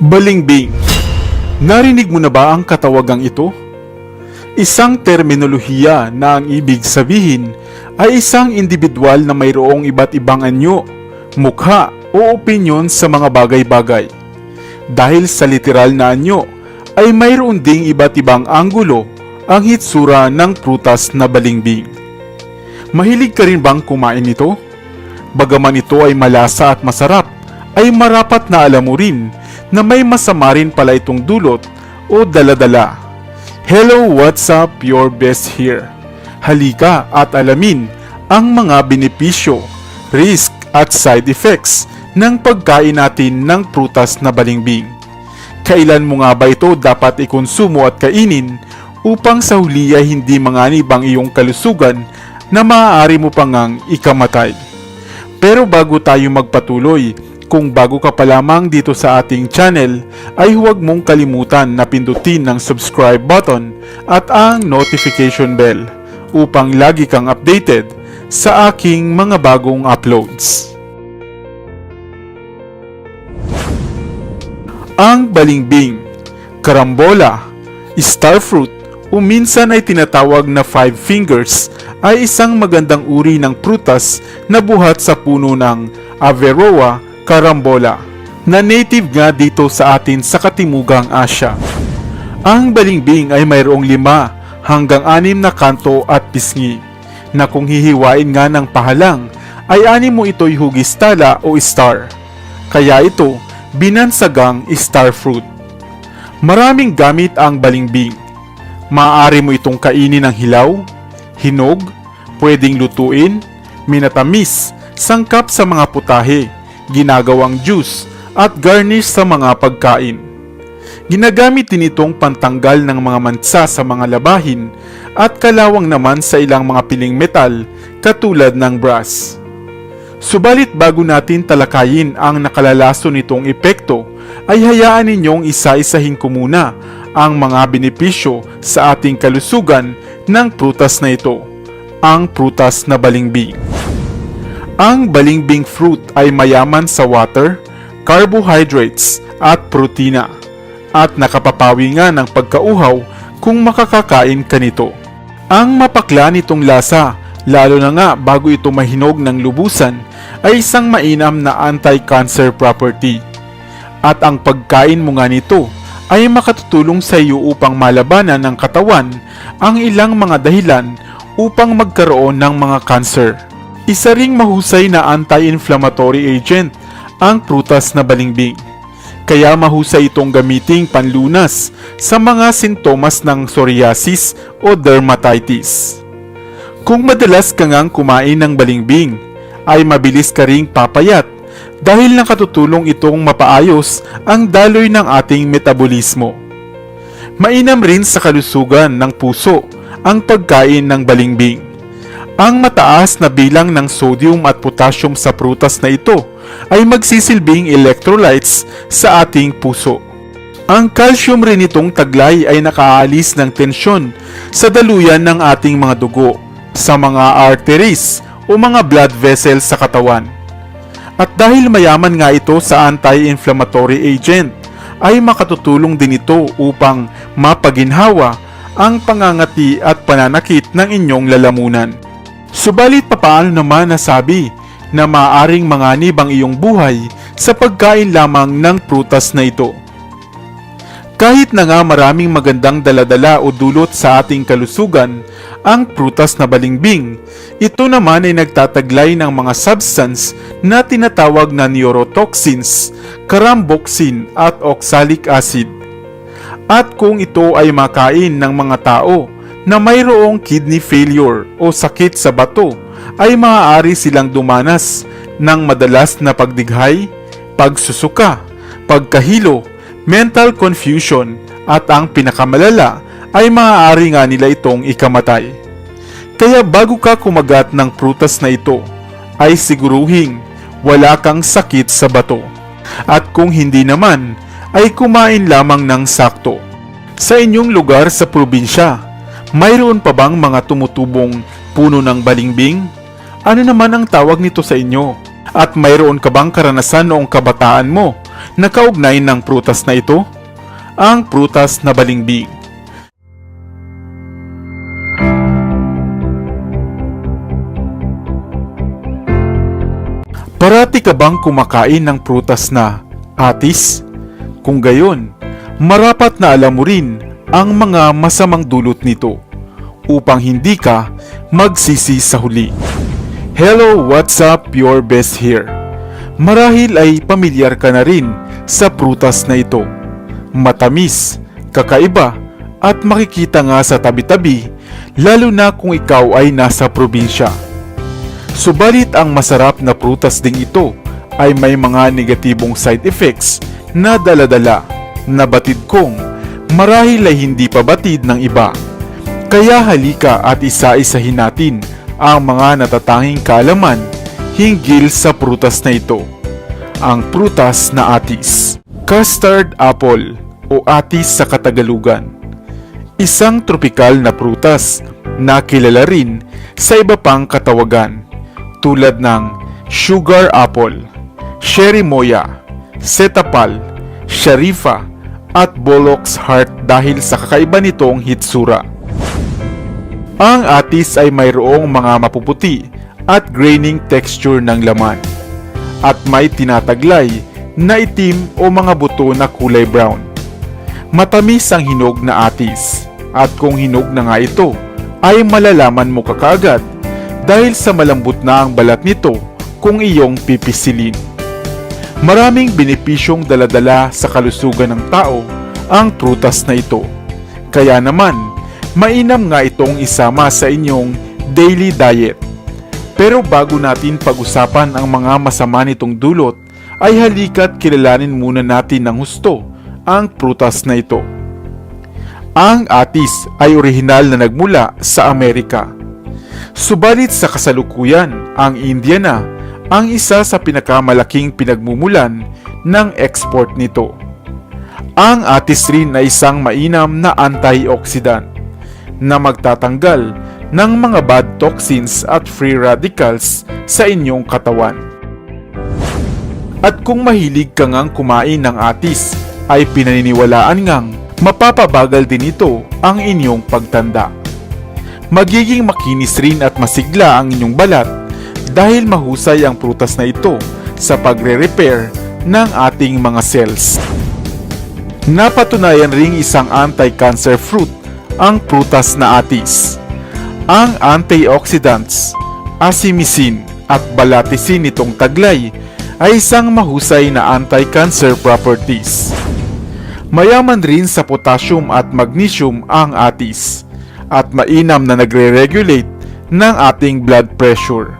Balingbing. Narinig mo na ba ang katawagang ito? Isang terminolohiya na ang ibig sabihin ay isang individual na mayroong iba't ibang anyo, mukha o opinyon sa mga bagay-bagay. Dahil sa literal na anyo, ay mayroon ding iba't ibang anggulo ang hitsura ng prutas na balingbing. Mahilig ka rin bang kumain nito? Bagaman ito ay malasa at masarap, ay marapat na alam mo rin na may masama rin pala itong dulot o daladala. Hello, what's up? Your best here. Halika at alamin ang mga benepisyo, risk at side effects ng pagkain natin ng prutas na balingbing. Kailan mo nga ba ito dapat ikonsumo at kainin upang sa huli ay hindi manganib ang iyong kalusugan na maaari mo pang ikamatay? Pero bago tayo magpatuloy, kung bago ka pa lamang dito sa ating channel, ay huwag mong kalimutan na pindutin ang subscribe button at ang notification bell upang lagi kang updated sa aking mga bagong uploads. Ang balingbing, karambola, starfruit o minsan ay tinatawag na five fingers ay isang magandang uri ng prutas na buhat sa puno ng Averrhoa carambola na native nga dito sa atin sa Katimugang Asya. Ang balingbing ay mayroong lima hanggang anim na kanto at pisngi na kung hihiwain nga ng pahalang ay anim mo ito'y hugistala o star. Kaya ito binansagang star fruit. Maraming gamit ang balingbing. Maaari mo itong kainin ng hilaw, hinog, pwedeng lutuin, minatamis, sangkap sa mga putahe, ginagawang juice, at garnish sa mga pagkain. Ginagamit din itong pantanggal ng mga mansa sa mga labahin at kalawang naman sa ilang mga piling metal katulad ng brass. Subalit bago natin talakayin ang nakalalaso nitong epekto, ay hayaan ninyong isa-isahin ko muna ang mga benepisyo sa ating kalusugan ng prutas na ito, ang prutas na balingbing. Ang balingbing fruit ay mayaman sa water, carbohydrates at protina at nakapapawi nga ng pagkauhaw kung makakakain ka nito. Ang mapakla nitong lasa, lalo na nga bago ito mahinog ng lubusan, ay isang mainam na anti-cancer property. At ang pagkain mo nga nito ay makatutulong sa iyo upang malabanan ng katawan ang ilang mga dahilan upang magkaroon ng mga cancer. Isa ring mahusay na anti-inflammatory agent ang prutas na balingbing. Kaya mahusay itong gamiting panlunas sa mga sintomas ng psoriasis o dermatitis. Kung madalas ka ngang kumain ng balingbing, ay mabilis ka ring papayat dahil nakatutulong itong mapaayos ang daloy ng ating metabolismo. Mainam rin sa kalusugan ng puso ang pagkain ng balingbing. Ang mataas na bilang ng sodium at potassium sa prutas na ito ay magsisilbing electrolytes sa ating puso. Ang calcium rin itong taglay ay nakaalis ng tensyon sa daluyan ng ating mga dugo, sa mga arteries o mga blood vessels sa katawan. At dahil mayaman nga ito sa anti-inflammatory agent, ay makatutulong din ito upang mapaginhawa ang pangangati at pananakit ng inyong lalamunan. Subalit papaano naman nasabi na maaring manganib ang iyong buhay sa pagkain lamang ng prutas na ito? Kahit na nga maraming magandang daladala o dulot sa ating kalusugan, ang prutas na balingbing, ito naman ay nagtataglay ng mga substance na tinatawag na neurotoxins, karamboxin at oxalic acid. At kung ito ay makain ng mga tao na mayroong kidney failure o sakit sa bato, ay maaari silang dumanas ng madalas na pagdighay, pagsusuka, pagkahilo, mental confusion at ang pinakamalala ay maaari nga nila itong ikamatay. Kaya bago ka kumagat ng prutas na ito, ay siguruhing wala kang sakit sa bato. At kung hindi naman, ay kumain lamang ng sakto. Sa inyong lugar sa probinsya, mayroon pa bang mga tumutubong puno ng balingbing? Ano naman ang tawag nito sa inyo? At mayroon ka bang karanasan noong kabataan mo na kaugnay ng prutas na ito? Ang prutas na balimbing. Parati ka bang kumakain ng prutas na atis? Kung gayon, marapat na alam mo rin ang mga masamang dulot nito upang hindi ka magsisi sa huli. Hello, what's up? Your best here. Marahil ay pamilyar ka na rin sa prutas na ito. Matamis, kakaiba, at makikita nga sa tabi-tabi lalo na kung ikaw ay nasa probinsya. Subalit ang masarap na prutas ding ito ay may mga negatibong side effects na daladala na batid kong marahil ay hindi pa batid ng iba. Kaya halika at isa-isahin natin ang mga natatanging kaalaman hinggil sa prutas na ito. Ang prutas na atis. Custard apple o atis sa Katagalugan. Isang tropikal na prutas na kilala rin sa iba pang katawagan tulad ng sugar apple, cherry moya, setapal, sharifa, at bollock's heart dahil sa kakaiba nitong hitsura. Ang atis ay mayroong mga mapuputi at graining texture ng laman at may tinataglay na itim o mga buto na kulay brown. Matamis ang hinog na atis at kung hinog na nga ito ay malalaman mo kakaagad dahil sa malambot na ang balat nito kung iyong pipisilin. Maraming benepisyong daladala sa kalusugan ng tao ang prutas na ito. Kaya naman, mainam nga itong isama sa inyong daily diet. Pero bago natin pag-usapan ang mga masama nitong dulot, ay halika't kilalanin muna natin ng husto ang prutas na ito. Ang atis ay orihinal na nagmula sa Amerika. Subalit sa kasalukuyan, ang India na ang isa sa pinakamalaking pinagmumulan ng export nito. Ang atis rin ay isang mainam na antioxidant na magtatanggal ng mga bad toxins at free radicals sa inyong katawan. At kung mahilig ka ngang kumain ng atis, ay pinaniniwalaan ngang mapapabagal din ito ang inyong pagtanda. Magiging makinis rin at masigla ang inyong balat dahil mahusay ang prutas na ito sa pagre-repair ng ating mga cells. Napatunayan ring isang anti-cancer fruit ang prutas na atis. Ang antioxidants, asimicin at balatisin nitong taglay ay isang mahusay na anti-cancer properties. Mayaman rin sa potassium at magnesium ang atis at mainam na nagre-regulate ng ating blood pressure.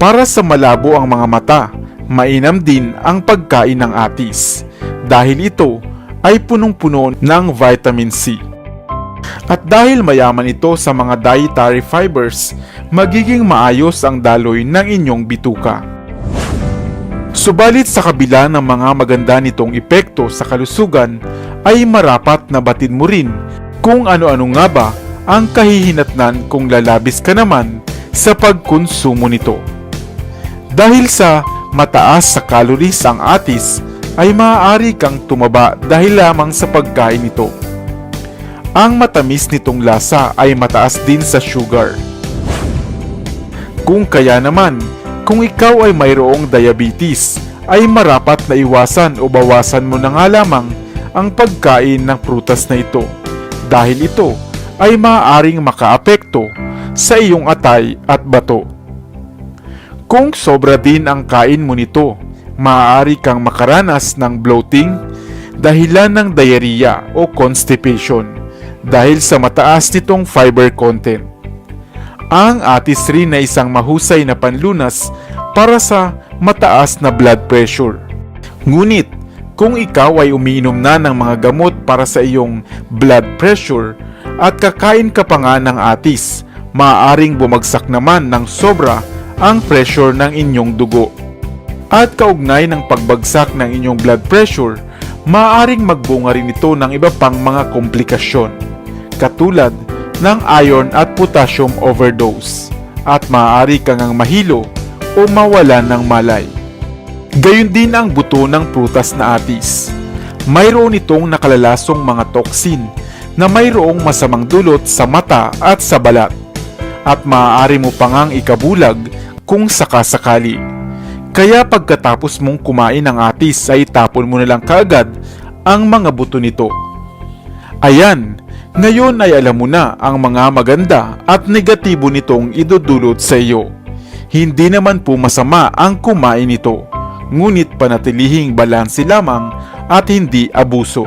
Para sa malabo ang mga mata, mainam din ang pagkain ng atis dahil ito ay punong-puno ng vitamin C. At dahil mayaman ito sa mga dietary fibers, magiging maayos ang daloy ng inyong bituka. Subalit sa kabila ng mga maganda nitong epekto sa kalusugan, ay marapat na batid mo rin kung ano-ano nga ba ang kahihinatnan kung lalabis ka naman sa pagkonsumo nito. Dahil sa mataas sa calories ang atis, ay maaari kang tumaba dahil lamang sa pagkain nito. Ang matamis nitong lasa ay mataas din sa sugar. Kung kaya naman, kung ikaw ay mayroong diabetes, ay marapat na iwasan o bawasan mo na nga lamang ang pagkain ng prutas na ito dahil ito ay maaaring makaapekto sa iyong atay at bato. Kung sobra din ang kain mo nito, maaari kang makaranas ng bloating dahilan ng diarrhea o constipation dahil sa mataas nitong fiber content. Ang atis rin na isang mahusay na panlunas para sa mataas na blood pressure. Ngunit, kung ikaw ay umiinom na ng mga gamot para sa iyong blood pressure at kakain ka pa nga ng atis, maaaring bumagsak naman ng sobra ang pressure ng inyong dugo. At kaugnay ng pagbagsak ng inyong blood pressure, maaaring magbunga rin ito ng iba pang mga komplikasyon, katulad ng iron at potassium overdose, at maaari kang ang mahilo o mawalan ng malay. Gayon din ang buto ng prutas na atis. Mayroon itong nakalalasong mga toksin na mayroong masamang dulot sa mata at sa balat at maaari mo ang ikabulag kung sakasakali. Kaya pagkatapos mong kumain ng atis ay tapon mo na lang kaagad ang mga buto nito. Ayan, ngayon ay alam mo na ang mga maganda at negatibo nitong idudulot sa iyo. Hindi naman po masama ang kumain nito, ngunit panatilihing balanse lamang at hindi abuso.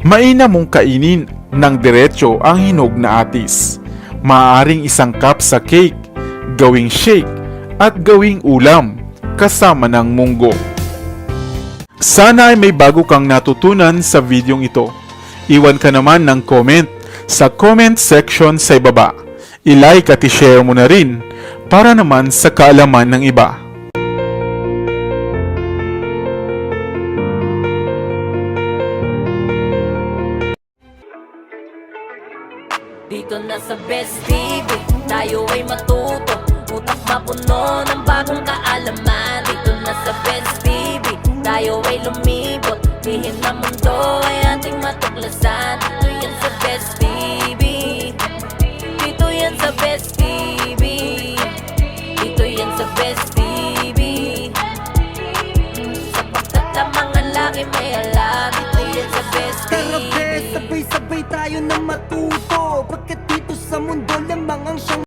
Maina mong kainin ng diretsyo ang hinog na atis. Maaaring isang cup sa cake, gawing shake, at gawing ulam kasama ng munggo. Sana ay may bago kang natutunan sa videong ito. Iwan ka naman ng comment sa comment section sa ibaba. I-like at i-share mo na rin para naman sa kaalaman ng iba. ito ay ating matuklasan Ito yan sa best thing